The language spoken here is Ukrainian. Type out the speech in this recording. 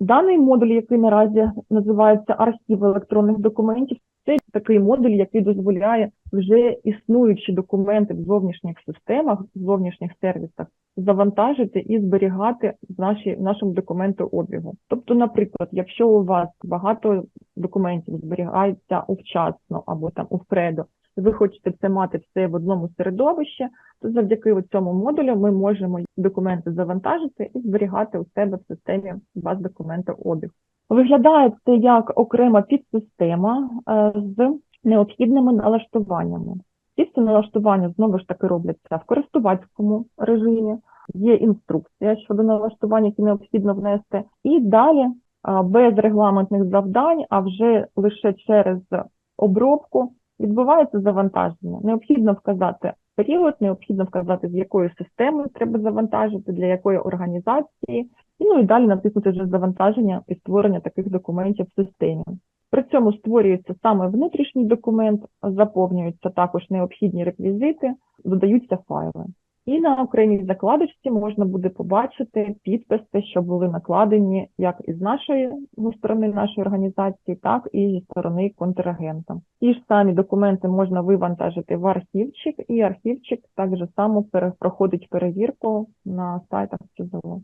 Даний модуль, який наразі називається архів електронних документів, це такий модуль, який дозволяє вже існуючі документи в зовнішніх системах, в зовнішніх сервісах завантажити і зберігати в, наші в нашому документообігу. Тобто, наприклад, якщо у вас багато документів зберігається увчасно або там у Фредо, ви хочете це мати все в одному середовищі, то завдяки цьому модулю ми можемо документи завантажити і зберігати у себе в системі баз документообіг. Виглядає це як окрема підсистема е, з необхідними налаштуваннями. Ці всі налаштування знову ж таки робляться в користувацькому режимі. Є інструкція щодо налаштування, які необхідно внести, і далі без регламентних завдань, а вже лише через обробку відбувається завантаження. Необхідно вказати період, необхідно вказати, з якої системи треба завантажити, для якої організації, і ну і далі натиснути вже завантаження і створення таких документів в системі. При цьому створюється саме внутрішній документ, заповнюються також необхідні реквізити, додаються файли. І на окремій закладочці можна буде побачити підписи, що були накладені як із нашої сторони нашої організації, так і зі сторони контрагента. Ті ж самі документи можна вивантажити в архівчик, і архівчик так само проходить перевірку на сайтах ЦЗО.